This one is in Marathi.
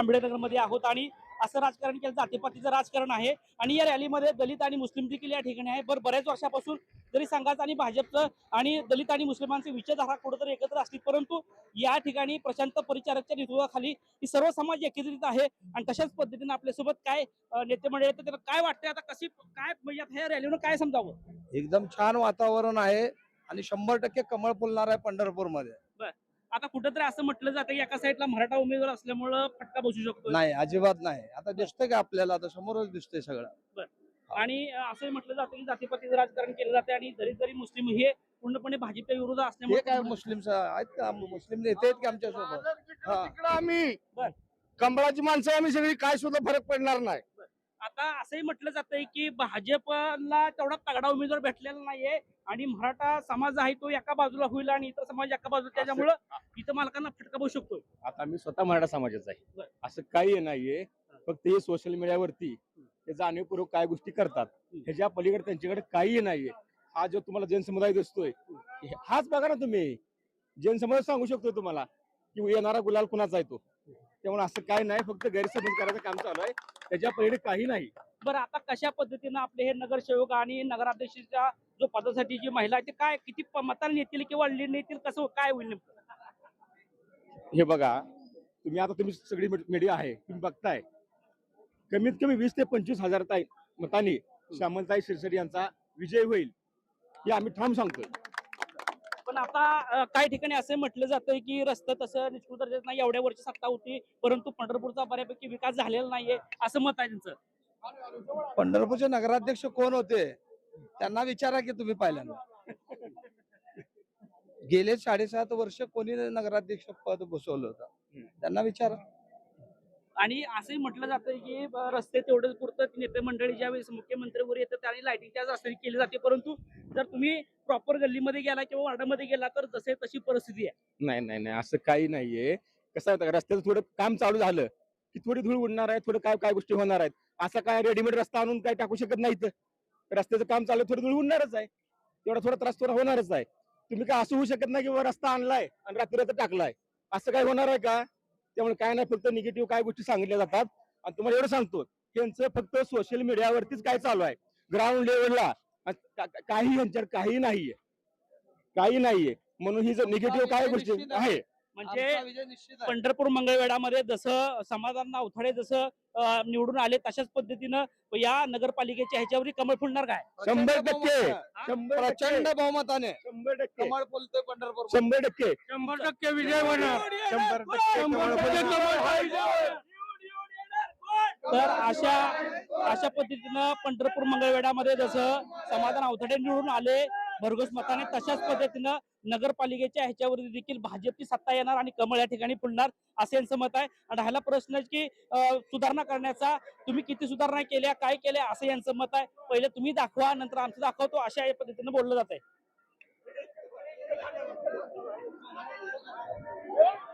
आंबेडकरमध्ये आहोत आणि असं राजकारण केलं जातीपातीचं राजकारण आहे. आणि या रॅलीमध्ये दलित आणि मुस्लिम देखील या ठिकाणी आहे बरं बऱ्याच वर्षापासून जरी संघाचं आणि भाजपचं आणि दलित आणि मुस्लिमांचे विचारधारा कुठेतरी एकत्र असतील परंतु या ठिकाणी प्रशांत परिचारकच्या नेतृत्वाखाली ही सर्व समाज एकत्रित आहे. आणि तशाच पद्धतीने आपल्यासोबत काय नेते मंडळी त्यांना काय वाटतंय? आता कशी काय म्हणजे रॅलीनं काय समजावं? एकदम छान वातावरण आहे आणि शंभर टक्के कमळ फुलणार आहे पंढरपूरमध्ये आता कुठेतरी असं म्हटलं जातं की एका साईडला मराठा उमेदवार असल्यामुळं फटका बसू शकतो नाही अजिबात नाही. आता दिसतंय का आपल्याला? आता समोरच दिसतंय सगळं. आणि असंही म्हटलं जातं की जातीपातीचं राजकारण केलं जाते आणि जरी जरी मुस्लिम हे पूर्णपणे भाजपच्या विरोधात हे असल्यामुळे काय मुस्लिम आहेत का? मुस्लिम नेते आहेत की आमच्यासोबत हा. आम्ही. बर. कंबळाची माणसं आहे आम्ही सगळी काय सुद्धा फरक पडणार नाही. आता असंही म्हटलं जातंय की भाजपला तेवढा तगडा उमेदवार भेटलेला नाहीये आणि मराठा समाज आहे तो एका बाजूला होईल आणि इतर समाज एका बाजूला त्याच्यामुळं इथं मालकांना फटका बसू शकतो आता मी स्वतः मराठा समाजाचा. आहे. असं काही नाहीये. फक्त हे सोशल मीडियावरती ते जाणीवपूर्वक काय गोष्टी करतात ह्याच्या पलीकडे त्यांच्याकडे काही नाहीये. हा जो तुम्हाला जैन समुदाय दिसतोय हाच बघा ना तुम्ही. जैन समुदाय सांगू शकतो तुम्हाला की येणारा गुलाल कुणाचा आहे तो? त्यामुळे असं काय नाही फक्त गैरसमज करायचं काम चालू आहे. त्याच्या पलीकडे काही नाही. बरं आता कशा पद्धतीनं आपले हे नगरसेवक आणि नगराध्यक्षाच्या जो पदासाठी जी महिला आहे ते काय किती मतांनी येतील किंवा येतील कसं काय होईल हे बघा तुम्ही आता तुम्ही सगळी मीडिया आहे तुम्ही बघताय. कमीत कमी वीस ते पंचवीस हजार ताई मतांनी श्यामलताई शिरसरी यांचा विजय होईल हे आम्ही ठाम सांगतोय. पण आता काही ठिकाणी असं म्हटलं जातंय की रस्ता तसं निष्कृत दर्जाचं नाही एवढ्या वर्षी सत्ता होती परंतु पंढरपूरचा बऱ्यापैकी विकास झालेला नाहीये असं मत आहे त्यांचं पंढरपूरचे नगराध्यक्ष कोण होते? त्यांना विचारा की तुम्ही पहिल्यांदा. गेले साडेसात वर्ष कोणी नगराध्यक्ष पद बसवलं होतं? त्यांना विचारा. आणि असंही म्हटलं जातंय की रस्ते तेवढंच पुरतं. नेते मंडळी ज्यावेळेस मुख्यमंत्रीवर येतात त्यावेळी लाईटिंग त्याच रस्त्याने केली जाते. परंतु जर तुम्ही प्रॉपर गल्लीमध्ये गेला किंवा वार्डामध्ये गेला तर जसे तशी परिस्थिती आहे. नाही नाही नाही. असं काही नाहीये. कसं होतं रस्त्याचं थोडं काम चालू झालं की थोडी धूळ उडणार आहे थोडं काय काय गोष्टी होणार आहेत. असं काय रेडीमेड रस्ता आणून काय टाकू शकत नाहीत. रस्त्याचं काम चालू थोडी धूळ उडणारच आहे. तेवढा थोडा त्रास थोडा होणारच आहे. तुम्ही काय असं होऊ शकत नाही की रस्ता आणलाय आणि रात्री रात्र टाकलाय. असं काय होणार आहे का? त्यामुळे काय नाही फक्त निगेटिव्ह काय गोष्टी सांगितल्या जातात. आणि तुम्हाला एवढं सांगतो यांचं फक्त सोशल मीडियावरतीच काय चालू आहे? ग्राउंड लेवलला काही यांच्यावर काही नाहीये. काही नाहीये. म्हणून ही जर निगेटिव्ह काय गोष्टी आहे. म्हणजे आमचा विजय निश्चित आहे. पंढरपूर मंगळवेढामध्ये जसं समाधान अवथडे जसं निवडून आले तशाच पद्धतीनं या नगरपालिकेच्या ह्याच्यावरती कमळ फुलणार काय? शंभर टक्के. बहुमताने. शंभर टक्के. प्रचंड बहुमताने. शंभर टक्के. कमळ फुलतोय पंढरपूर शंभर टक्के. शंभर टक्के विजय होणार. शंभर टक्के कमळ. तर अशा अशा पद्धतीनं पंढरपूर मंगळवेढामध्ये जसं समाधान अवथडे निवडून आले भरघोस मताने तशाच पद्धतीनं नगरपालिकेच्या ह्याच्यावरती देखील भाजपची सत्ता येणार आणि कमळ या ठिकाणी फुलणार असं यांचं मत आहे. आणि राहिला प्रश्न आहे की अं, सुधारणा करण्याचा तुम्ही किती सुधारणा केल्या काय केल्या असं यांचं मत आहे. पहिले तुम्ही दाखवा नंतर आमचं दाखवतो अशा या पद्धतीनं बोललं जात आहे